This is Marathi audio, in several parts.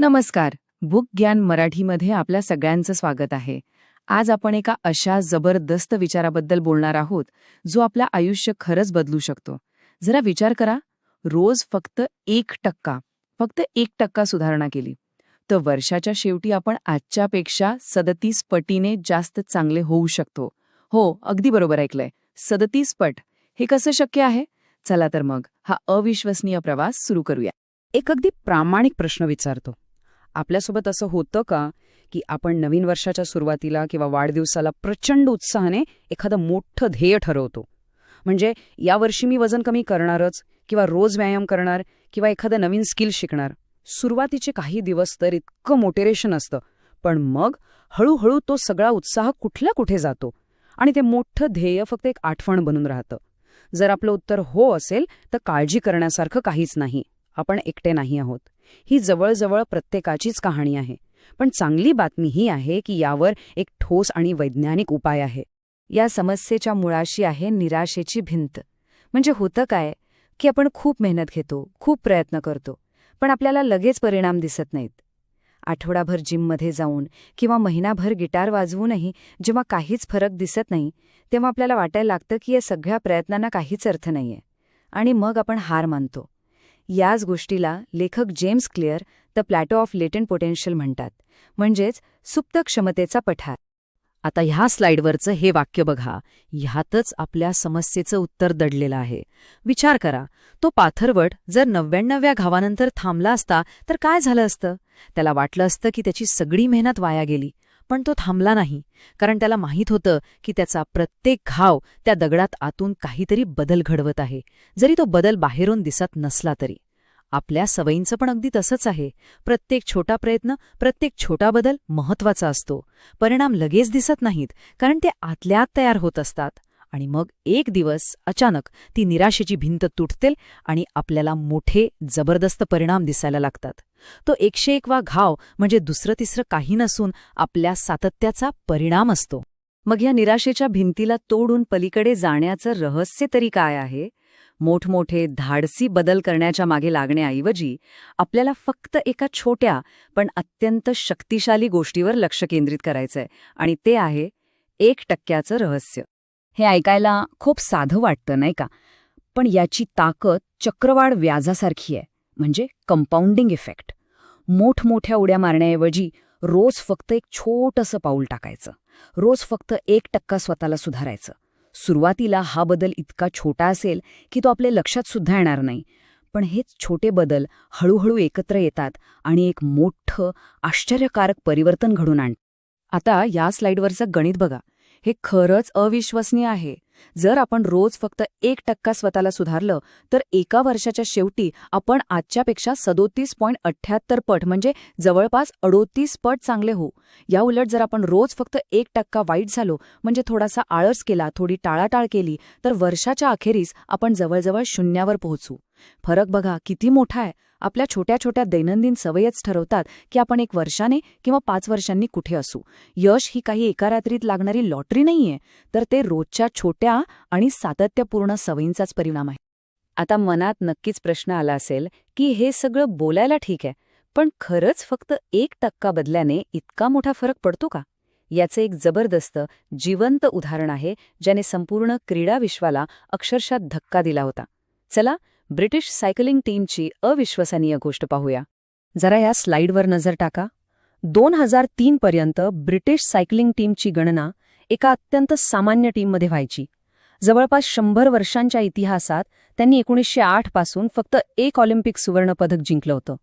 नमस्कार. बुक ज्ञान मराठीमध्ये आपल्या सगळ्यांचं स्वागत आहे. आज आपण एका अशा जबरदस्त विचाराबद्दल बोलणार आहोत जो आपलं आयुष्य खरंच बदलू शकतो. जरा विचार करा. रोज फक्त एक टक्का फक्त एक टक्का सुधारणा केली. तर वर्षाच्या शेवटी आपण आजच्यापेक्षा सदतीस पटीने जास्त चांगले होऊ शकतो. हो अगदी बरोबर ऐकलंय. सदतीस पट. हे कसं शक्य आहे? चला तर मग हा अविश्वसनीय प्रवास सुरू करूया. एक अगदी प्रामाणिक प्रश्न विचारतो. आपल्यासोबत असं होतं का की आपण नवीन वर्षाच्या सुरुवातीला किंवा वाढदिवसाला प्रचंड उत्साहाने एखादं मोठं ध्येय ठरवतो? म्हणजे यावर्षी मी वजन कमी करणारच किंवा रोज व्यायाम करणार किंवा एखादं नवीन स्किल शिकणार? सुरुवातीचे काही दिवस तर इतकं मोटिवेशन असतं पण मग हळूहळू तो सगळा उत्साह कुठल्या कुठे जातो? आणि ते मोठं ध्येय फक्त एक आठवण बनून राहतं. जर आपलं उत्तर हो असेल तर काळजी करण्यासारखं काहीच नाही. आपण एकटे नाही आहोत. ही जवळजवळ प्रत्येकाचीच कहाणी आहे. पण चांगली बातमी ही आहे की यावर एक ठोस आणि वैज्ञानिक उपाय आहे. या समस्येच्या मुळाशी आहे निराशेची भिंत. म्हणजे होतं काय? की आपण खूप मेहनत घेतो खूप प्रयत्न करतो पण आपल्याला लगेच परिणाम दिसत नाहीत. आठवडाभर जिममध्ये जाऊन किंवा महिनाभर गिटार वाजवूनही जेव्हा काहीच फरक दिसत नाही तेव्हा आपल्याला वाटायला लागतं की या सगळ्या प्रयत्नांना काहीच अर्थ नाहीये. आणि मग आपण हार मानतो. याच गोष्टीला लेखक James Clear the plateau of latent potential म्हणतात म्हणजेच सुप्त क्षमतेचा पठार. आता ह्या स्लाइडवरचं हे वाक्य बघा ह्यातच आपल्या समस्येचं उत्तर दडलेलं आहे. विचार करा तो पाथरवट जर नव्याण्णव्या घावानंतर थांबला असता तर काय झालं असतं? त्याला वाटलं असतं की त्याची सगळी मेहनत वाया गेली. पण तो थांबला नाही कारण त्याला माहीत होतं की त्याचा प्रत्येक घाव त्या दगडात आतून काहीतरी बदल घडवत आहे जरी तो बदल बाहेरून दिसत नसला तरी. आपल्या सवयींचं पण अगदी तसंच आहे. प्रत्येक छोटा प्रयत्न प्रत्येक छोटा बदल महत्त्वाचा असतो. परिणाम लगेच दिसत नाहीत कारण ते आतल्यात तयार होत असतात. आणि मग एक दिवस अचानक ती निराशेची भिंत तुटतेल आणि आपल्याला मोठे जबरदस्त परिणाम दिसायला लागतात. तो एकशे एकवा घाव म्हणजे दुसरं तिसरं काही नसून आपल्या सातत्याचा परिणाम असतो. मग या निराशेच्या भिंतीला तोडून पलीकडे जाण्याचं रहस्य तरी काय आहे? मोठमोठे धाडसी बदल करण्याच्या मागे लागण्याऐवजी आपल्याला फक्त एका छोट्या पण अत्यंत शक्तिशाली गोष्टीवर लक्ष केंद्रित करायचंय आणि ते आहे एक टक्क्याचं रहस्य. हे ऐकायला खूप साधं वाटतं नाही का? पण याची ताकद चक्रवाढ व्याजासारखी आहे म्हणजे कंपाऊंडिंग इफेक्ट मोठमोठ्या उड्या मारण्याऐवजी रोज फक्त एक छोटंसं पाऊल टाकायचं. रोज फक्त एक टक्का स्वतःला सुधारायचं. सुरुवातीला हा बदल इतका छोटा असेल की तो आपल्या लक्षात सुद्धा येणार नाही. पण हेच छोटे बदल हळूहळू एकत्र येतात आणि एक मोठं आश्चर्यकारक परिवर्तन घडून आण आता या स्लाइडवरचं गणित बघा. हे खरंच अविश्वसनीय आहे. जर आपण रोज फक्त एक टक्का स्वतःला सुधारलं तर एका वर्षाच्या शेवटी आपण आजच्यापेक्षा सदोतीस पॉईंट अठ्ठ्याहत्तर पट म्हणजे जवळपास अडोतीस पट चांगले होऊ. या उलट जर आपण रोज फक्त एक टक्का वाईट झालो म्हणजे थोडासा आळस केला थोडी टाळाटाळ केली तर वर्षाच्या अखेरीस आपण जवळजवळ शून्यावर पोहोचू. फरक बघा किती मोठा आहे. आपल्या छोट्या छोट्या दैनंदिन सवयच ठरवतात की आपण एक वर्षाने किंवा पाच वर्षांनी कुठे असू. यश ही काही एका रात्रीत लागणारी लॉटरी नाहीये तर ते रोजच्या छोट्या आणि सातत्यपूर्ण सवयींचाच परिणाम आहे. आता मनात नक्कीच प्रश्न आला असेल की हे सगळं बोलायला ठीक आहे पण खरंच फक्त एक टक्का बदल्याने इतका मोठा फरक पडतो का? याचे एक जबरदस्त जिवंत उदाहरण आहे ज्याने संपूर्ण क्रीडा विश्वाला अक्षरशः धक्का दिला होता. चला ब्रिटिश सायकलिंग टीमची अविश्वसनीय गोष्ट पाहूया. जरा या स्लाइडवर नजर टाका. दोन हजार तीन पर्यंत ब्रिटिश सायकलिंग टीमची गणना एका अत्यंत सामान्य टीममध्ये व्हायची. जवळपास शंभर वर्षांच्या इतिहासात त्यांनी एकोणीसशे आठपासून फक्त एक ऑलिम्पिक सुवर्णपदक जिंकलं होतं.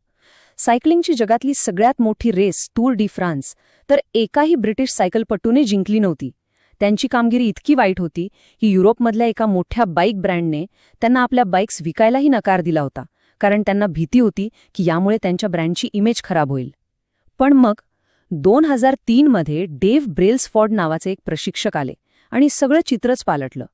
सायकलिंगची जगातली सगळ्यात मोठी रेस टूर डी फ्रान्स तर एकाही ब्रिटिश सायकलपटूने जिंकली नव्हती. त्यांची कामगिरी इतकी वाईट होती की युरोपमधल्या एका मोठ्या बाईक ब्रँडने त्यांना आपल्या बाईक्स विकायलाही नकार दिला होता कारण त्यांना भीती होती की यामुळे त्यांच्या ब्रँडची इमेज खराब होईल. पण मग दोन हजार तीनमध्ये डेव्ह ब्रेल्सफॉर्ड नावाचे एक प्रशिक्षक आले आणि सगळं चित्रच पालटलं.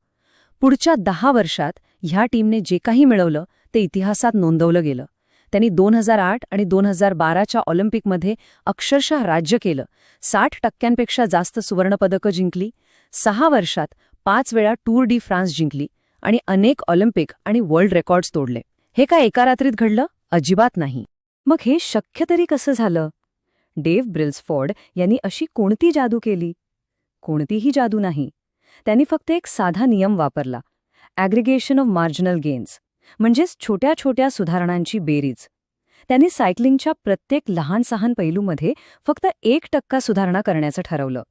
पुढच्या दहा वर्षात ह्या टीमने जे काही मिळवलं ते इतिहासात नोंदवलं गेलं. त्यांनी दोन हजार आठ आणि दोन हजार बाराच्या ऑलिम्पिकमध्ये अक्षरशः राज्य केलं साठ टक्क्यांपेक्षा जास्त सुवर्णपदकं जिंकली सहा वर्षात पाच वेळा टूर डी फ्रान्स जिंकली आणि अनेक ऑलिम्पिक आणि वर्ल्ड रेकॉर्ड्स तोडले. हे काय एका रात्रीत घडलं? अजिबात नाही. मग हे शक्य तरी कसं झालं? डेव्ह ब्रिल्सफोर्ड यांनी अशी कोणती जादू केली? कोणतीही जादू नाही. त्यांनी फक्त एक साधा नियम वापरला. ॲग्रिगेशन ऑफ मार्जिनल गेन्स म्हणजेच छोट्या छोट्या सुधारणांची बेरीज. त्यांनी सायकलिंगच्या प्रत्येक लहान सहान पैलूमध्ये फक्त एक टक्का सुधारणा करण्याचं ठरवलं.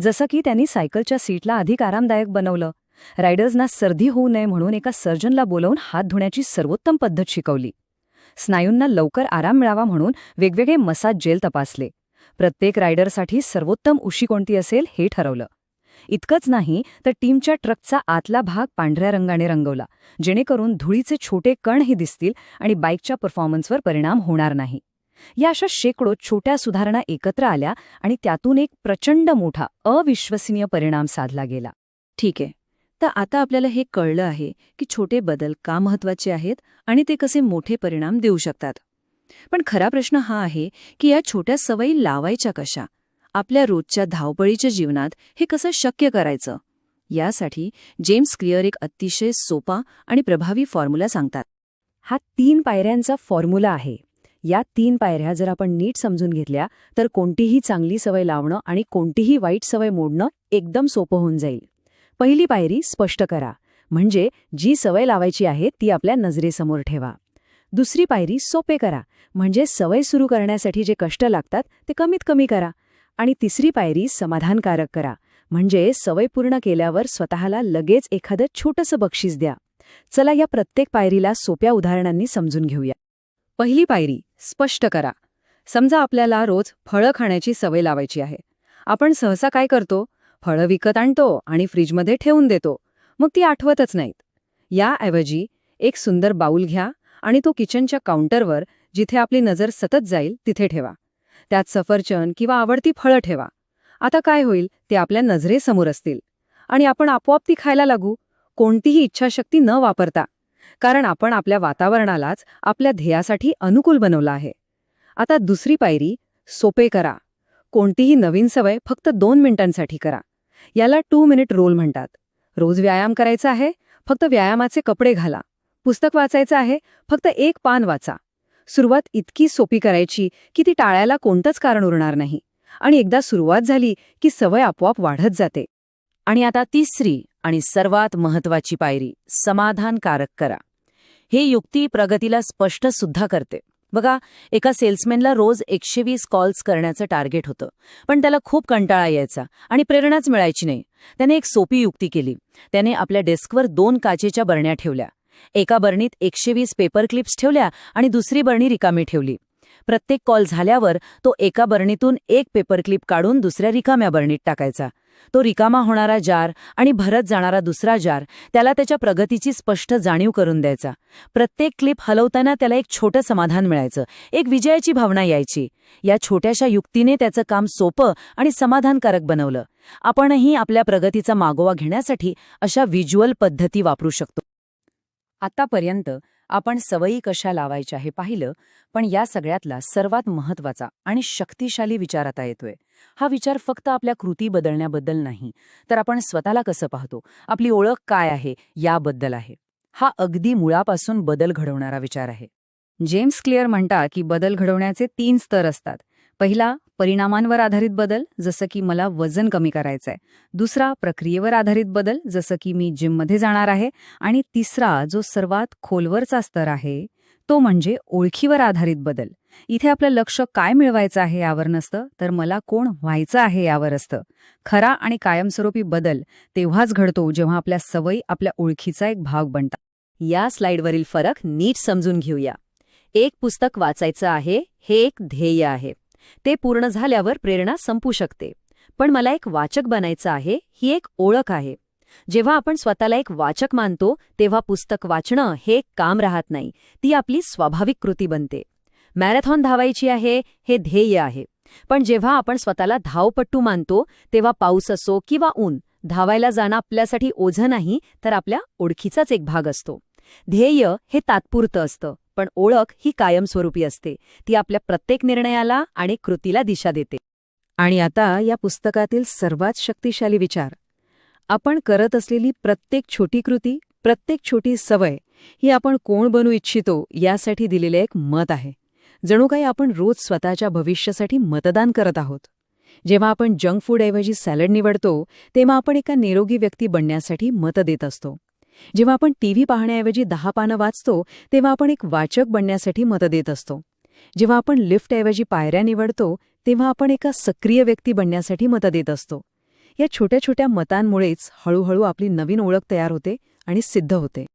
जसं की त्यांनी सायकलच्या सीटला अधिक आरामदायक बनवलं. रायडर्सना सर्दी होऊ नये म्हणून एका सर्जनला बोलवून हात धुण्याची सर्वोत्तम पद्धत शिकवली. स्नायूंना लवकर आराम मिळावा म्हणून वेगवेगळे मसाज जेल तपासले. प्रत्येक रायडरसाठी सर्वोत्तम उशी कोणती असेल हे ठरवलं. इतकंच नाही तर टीमच्या ट्रकचा आतला भाग पांढऱ्या रंगाने रंगवला जेणेकरून धुळीचे छोटे कणही दिसतील आणि बाईकच्या परफॉर्मन्सवर परिणाम होणार नाही. या अशा शेकडो छोट्या सुधारणा एकत्र आल्या आणि त्यातून एक प्रचंड मोठा अविश्वसनीय परिणाम साधला गेला. ठीक आहे. तर आता आपल्याला हे कळलं आहे की छोटे बदल का महत्त्वाचे आहेत आणि ते कसे मोठे परिणाम देऊ शकतात. पण खरा प्रश्न हा आहे की या छोट्या सवयी लावायच्या कशा? आपल्या रोजच्या धावपळीच्या जीवनात हे कसं शक्य करायचं? यासाठी जेम्स क्लिअर एक अतिशय सोपा आणि प्रभावी फॉर्म्युला सांगतात. हा तीन पायऱ्यांचा फॉर्म्युला आहे. या तीन पायऱ्या जर आपण नीट समजून घेतल्या तर कोणतीही चांगली सवय लावणं आणि कोणतीही वाईट सवय मोडणं एकदम सोपं होऊन जाईल. पहिली पायरी स्पष्ट करा म्हणजे जी सवय लावायची आहे ती आपल्या नजरेसमोर ठेवा. दुसरी पायरी सोपे करा म्हणजे सवय सुरू करण्यासाठी जे कष्ट लागतात ते कमीत कमी करा. आणि तिसरी पायरी समाधानकारक करा म्हणजे सवय पूर्ण केल्यावर स्वतःला लगेच एखादं छोटंसं बक्षीस द्या. चला या प्रत्येक पायरीला सोप्या उदाहरणांनी समजून घेऊया. पहिली पायरी स्पष्ट करा. समजा आपल्याला रोज फळं खाण्याची सवय लावायची आहे. आपण सहसा काय करतो? फळं विकत आणतो आणि फ्रीजमध्ये ठेवून देतो. मग ती आठवतच नाहीत. याऐवजी एक सुंदर बाऊल घ्या आणि तो किचनच्या काउंटरवर जिथे आपली नजर सतत जाईल तिथे ठेवा. त्यात सफरचंद किंवा आवडती फळं ठेवा. आता काय होईल? ते आपल्या नजरेसमोर असतील. आणि आपण आपोआप ती खायला लागू. कोणतीही इच्छाशक्ती न वापरता. कारण आपण आपल्या वातावरणालाच आपल्या ध्येयासाठी अनुकूल बनवलं आहे. आता दुसरी पायरी सोपे करा. कोणतीही नवीन सवय फक्त दोन मिनिटांसाठी करा. याला टू मिनिट रोल म्हणतात. रोज व्यायाम करायचा आहे फक्त व्यायामाचे कपडे घाला. पुस्तक वाचायचं आहे फक्त एक पान वाचा. सुरुवात इतकी सोपी करायची की ती टाळायला कोणतंच कारण उरणार नाही. आणि एकदा सुरुवात झाली की सवय आपोआप वाढत जाते. आणि आता तिसरी आणि सर्वात महत्वाची पायरी समाधानकारक करा. हे युक्ती प्रगतीला स्पष्ट सुद्धा करते. बघा एका सेल्समॅनला रोज एकशे वीस कॉल्स करण्याचं टार्गेट होतं. पण त्याला खूप कंटाळा यायचा आणि प्रेरणाच मिळायची नाही. त्याने एक सोपी युक्ती केली. त्याने आपल्या डेस्कवर दोन काचेच्या बरण्या ठेवल्या. एका बरणीत एकशे वीस पेपर क्लिप्स ठेवल्या आणि दुसरी बरणी रिकामी ठेवली. प्रत्येक कॉल झाल्यावर तो एका बरणीतून एक पेपर क्लिप काढून दुसऱ्या रिकाम्या बरणीत टाकायचा. तो रिकामा होणारा जार आणि भरत जाणारा दुसरा जार त्याला त्याच्या प्रगतीची स्पष्ट जाणीव करून द्यायचा. प्रत्येक क्लिप हलवताना त्याला एक छोटं समाधान मिळायचं एक विजयाची भावना यायची. या छोट्याशा युक्तीने त्याचं काम सोपं आणि समाधानकारक बनवलं. आपणही आपल्या प्रगतीचा मागोवा घेण्यासाठी अशा व्हिज्युअल पद्धती वापरू शकतो. आतापर्यंत आपण सवयी कशा लावायच्या हे पाहिलं पण या सगळ्यातला सर्वात महत्त्वाचा आणि शक्तिशाली विचार आता येतोय. हा विचार फक्त आपल्या कृती बदलण्याबद्दल नाही तर आपण स्वतःला कसं पाहतो? आपली ओळख काय आहे याबद्दल आहे. हा अगदी मुळापासून बदल घडवणारा विचार आहे. जेम्स क्लिअर म्हणतात की बदल घडवण्याचे तीन स्तर असतात. पहिला परिणामांवर आधारित बदल जसं की मला वजन कमी करायचंय. दुसरा प्रक्रियेवर आधारित बदल जसं की मी जिममध्ये जाणार आहे. आणि तिसरा जो सर्वात खोलवरचा स्तर आहे तो म्हणजे ओळखीवर आधारित बदल. इथे आपलं लक्ष काय मिळवायचं आहे यावर नसतं तर मला कोण व्हायचं आहे यावर असतं. खरा आणि कायमस्वरूपी बदल तेव्हाच घडतो जेव्हा आपल्या सवयी आपल्या ओळखीचा एक भाग बनतात. या स्लाइडवरील फरक नीट समजून घेऊया. एक पुस्तक वाचायचं आहे हे एक ध्येय आहे. ते पूर्ण झाल्यावर प्रेरणा संपू शकते. पण मला एक वाचक बनायचं आहे ही एक ओळख आहे. जेव्हा आपण स्वतःला एक वाचक मानतो तेव्हा पुस्तक वाचणं हे एक काम राहत नाही ती आपली स्वाभाविक कृती बनते. मॅरेथॉन धावायची आहे हे ध्येय आहे. पण जेव्हा आपण स्वतःला धावपट्टू मानतो तेव्हा पाऊस असो किंवा ऊन धावायला जाणं आपल्यासाठी ओझं नाही तर आपल्या ओळखीचाच एक भाग असतो. ध्येय हे तात्पुरतं असतं. पण ओळख ही कायमस्वरूपी असते. ती आपल्या प्रत्येक निर्णयाला आणि कृतीला दिशा देते. आणि आता या पुस्तकातील सर्वात शक्तिशाली विचार. आपण करत असलेली प्रत्येक छोटी कृती प्रत्येक छोटी सवय ही आपण कोण बनू इच्छितो यासाठी दिलेले एक मत आहे. जणू काही आपण रोज स्वतःच्या भविष्यासाठी मतदान करत आहोत. जेव्हा आपण जंक फूडऐवजी सॅलड निवडतो तेव्हा आपण एका निरोगी व्यक्ती बनण्यासाठी मत देत असतो. जेव्हा आपण टीव्ही पाहण्याऐवजी दहा पानं वाचतो तेव्हा आपण एक वाचक बनण्यासाठी मत देत असतो. जेव्हा आपण लिफ्टऐवजी पायऱ्या निवडतो तेव्हा आपण एका सक्रिय व्यक्ती बनण्यासाठी मत देत असतो. या छोट्या छोट्या मतांमुळेच हळूहळू आपली नवीन ओळख तयार होते आणि सिद्ध होते.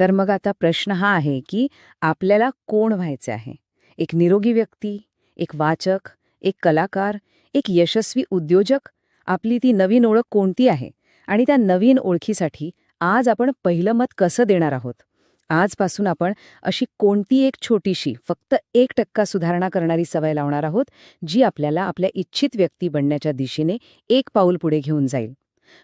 तर मग आता प्रश्न हा आहे की आपल्याला कोण व्हायचे आहे? एक निरोगी व्यक्ती एक वाचक एक कलाकार एक यशस्वी उद्योजक? आपली ती नवीन ओळख कोणती आहे? आणि त्या नवीन ओळखीसाठी आज आपण पहिलं मत कसं देणार आहोत? आजपासून आपण अशी कोणती एक छोटीशी फक्त एक टक्का सुधारणा करणारी सवय लावणार आहोत जी आपल्याला आपल्या इच्छित व्यक्ती बनण्याच्या दिशेने एक पाऊल पुढे घेऊन जाईल.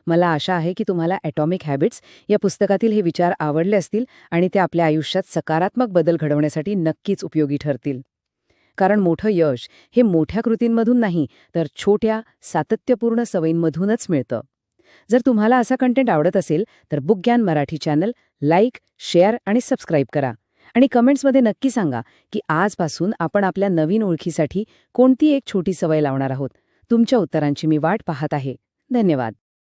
मला आशा आहे की तुम्हाला ॲटॉमिक हॅबिट्स या पुस्तकातील हे विचार आवडले असतील आणि ते आपल्या आयुष्यात सकारात्मक बदल घडवण्यासाठी नक्कीच उपयोगी ठरतील. कारण मोठं यश हे मोठ्या कृतींमधून नाही तर छोट्या सातत्यपूर्ण सवयींमधूनच मिळतं. जर तुम्हाला असा कंटेंट आवडत असेल तर book Dnyan Marathi channel like share आणि सबस्क्राईब करा. आणि कमेंट्समध्ये नक्की सांगा की आजपासून आपण आपल्या नवीन ओळखीसाठी कोणती एक छोटी सवय लावणार आहोत. तुमच्या उत्तरांची मी वाट पाहत आहे. धन्यवाद.